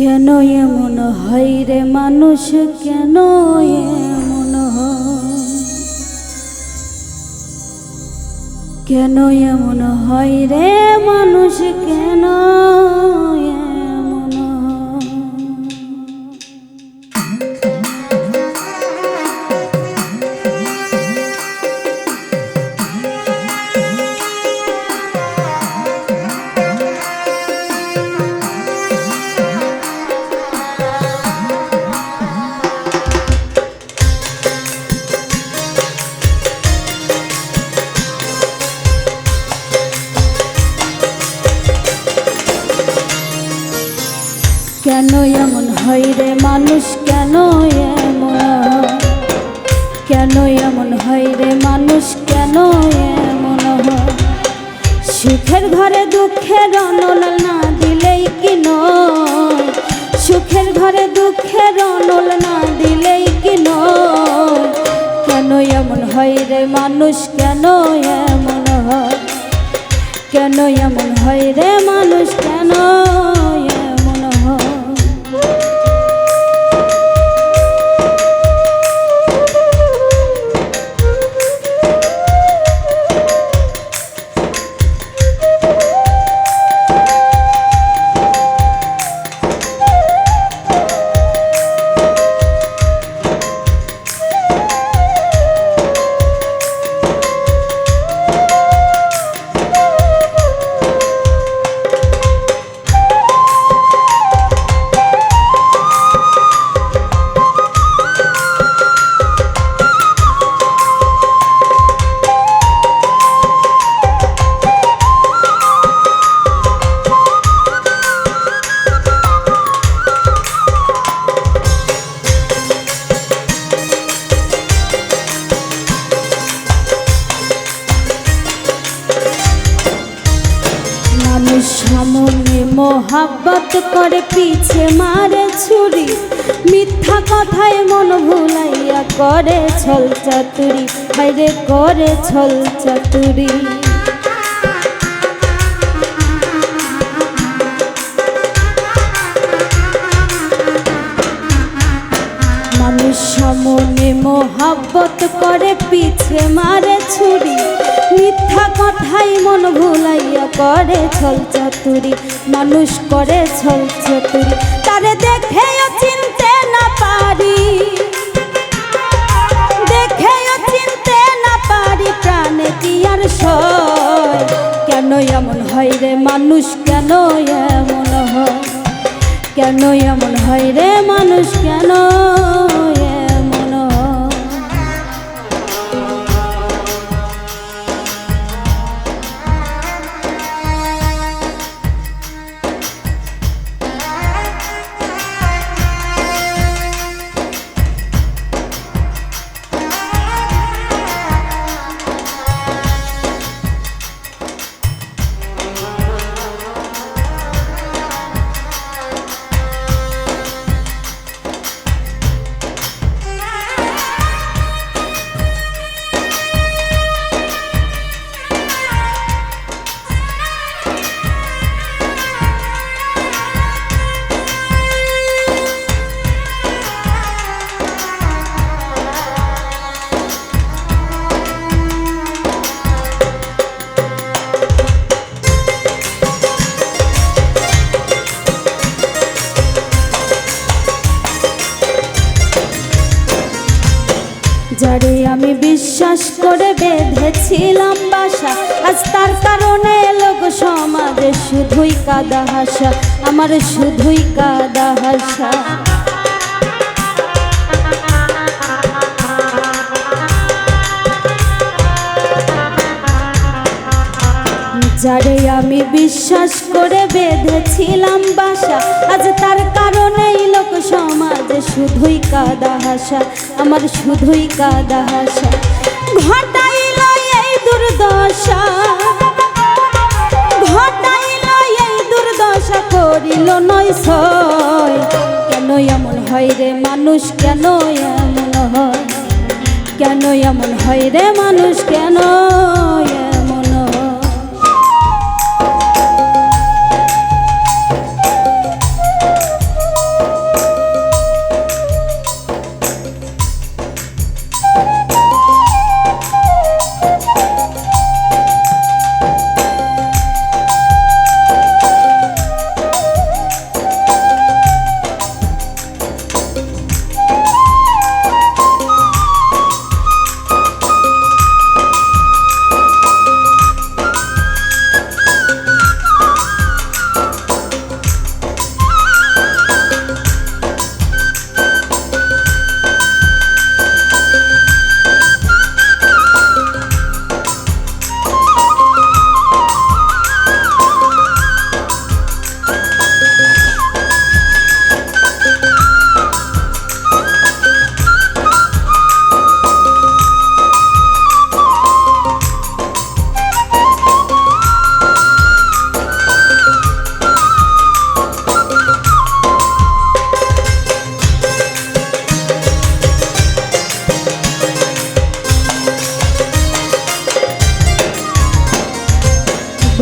কেন এমন হয় রে মানুষ কেন এমন? কেন এমন হয় রে মানুষ কেন এমন হয় রে? মানুষ কেন এমন? কেন এমন হয় রে? মানুষ কেন এমন? সুখের ঘরে দুঃখের অনল না দিলেই কি সুখের ঘরে দুঃখের অনল না দিলেই কি কেন এমন হয় রে? মানুষ কেন এমন হয়? কেন এমন হয় রে? মানুষ সামনে মোহাব্বত করে পিছে মারে ছুরি। মিথ্যা কথায় মন ভুলাইয়া করে ছল চাতুরি হাইরে করে ছল চাতুরি মোহাব্বত করে পিছে মারে ছুরি। মিথ্যা কথাই মন ভুলাইয়া করে ছল চাতুরি। মানুষ করে ছল চাতুরি। তারে দেখেও চিনতে না পারি। দেখেও চিনতে না পারি প্রাণে কি আর সয়। কেন এমন হয় রে মানুষ, কেন এমন হয়। কেন এমন হয় রে মানুষ, কেন যারে আমি বিশ্বাস করে বেঁধেছিলাম বাসা। আজ তার কারণে লোক সমাজে শুধুই কাদা হাসা, আমার শুধুই কাদা হাসা। যারে আমি বিশ্বাস শুধুই কাদা হাসা, আমার শুধুই কাদা হাসা। ঘটাইল এই দুর্দশা, ঘটাইল এই দুর্দশা, করিল নয় সয় কেন এমন হয় রে মানুষ, কেন এমন হয়? কেন এমন হয় রে মানুষ, কেন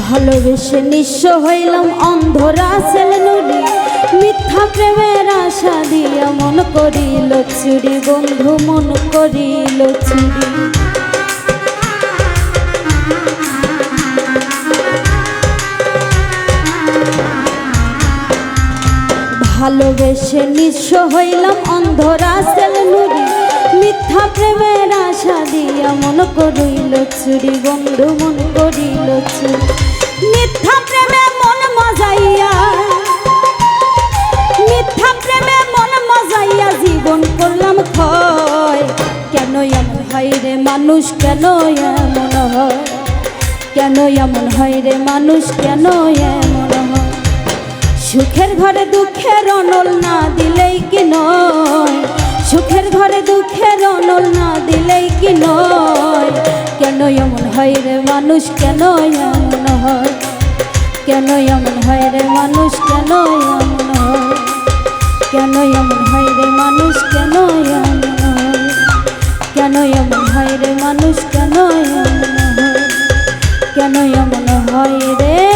ভালোবেসে নিঃস্ব হইলাম অন্ধরা সেল নুরি মিথ্যা প্রেমের আশা দিয়া মন করিল চুরি, বন্ধু, মন করিল চুরি। ভালোবেসে নিঃস্ব হইলাম অন্ধরা সেল নুরি মিথ্যা প্রেমের আশা দিয়া মন করিল চুরি, বন্ধু মন করিল চুরি। মিথ্যা প্রেমে মন মজাইয়া, মিথ্যা প্রেমে মন মজাইয়া জীবন করলাম ক্ষয়। কেন এমন হয় রে মানুষ, কেন এমন হয়? কেন এমন হয় রে মানুষ, কেন এমন হয়? সুখের ঘরে দুঃখের অনল না দিলেই কি নয়? সুখের ঘরে দুঃখের অনল না দিলেই কি নয়? কেন এমন হয় রে মানুষ? কেন এমন হয়? কেন এমন হয় রে মানুষ? কেন এমন হয়? কেন এমন হয় রে মানুষ? কেন এমন হয়? কেন এমন হয় রে মানুষ? কেন এমন হয়? কেন এমন হয় রে